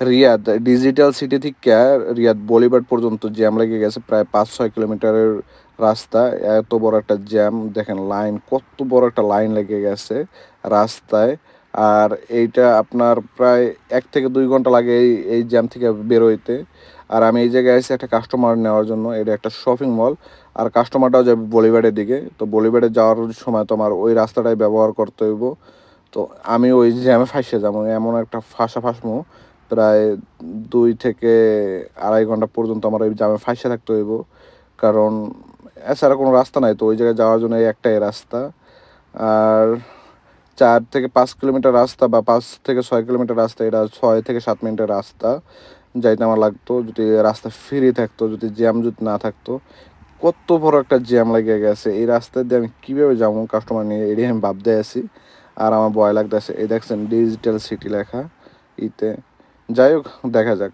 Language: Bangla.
রিয়াদ ডিজিটাল সিটি থেকে রিয়াদ বলিবার্ড পর্যন্ত জ্যাম লেগে গেছে প্রায় পাঁচ ছয় কিলোমিটারের রাস্তা। এত বড় একটা জ্যাম দেখেন লাইন কত বড় একটা লাইন লেগে গেছে রাস্তায়। আর এইটা আপনার প্রায় এক থেকে দুই ঘণ্টা লাগে এই এই জ্যাম থেকে বেরোইতে। আর আমি এই জায়গায় এসে একটা কাস্টমার নেওয়ার জন্য, এটা একটা শপিং মল আর কাস্টমারটাও যাবে বলিবাডের দিকে। তো বলিবাডে যাওয়ার সময় তোমার ওই রাস্তাটাই ব্যবহার করতে হইব। তো আমি ওই জ্যামে ফাঁসে যাব, এমন একটা ফাঁসা ফাঁসমু প্রায় দুই থেকে আড়াই ঘণ্টা পর্যন্ত আমার ওই জ্যামে ফাঁসে থাকতে হইব। কারণ এছাড়া কোনো রাস্তা নাই, তো ওই জায়গায় যাওয়ার জন্য একটাই রাস্তা। আর চার থেকে পাঁচ কিলোমিটার রাস্তা বা পাঁচ থেকে ছয় কিলোমিটার রাস্তা, এটা ছয় থেকে সাত মিনিটের রাস্তা। যাইতে আমার লাগতো, যদি রাস্তা ফ্রি থাকতো, যদি জ্যাম যদি না থাকতো। কত বড় একটা জ্যাম লেগে গেছে। এই রাস্তা দিয়ে আমি কীভাবে যাব? কাস্টমার নিয়ে এটাই আমি ভাবতে আছি। আর আমার ভয় লাগতেছে। এই দেখছেন ডিজিটাল সিটি লেখা। ইতে যাই হোক দেখা যাক।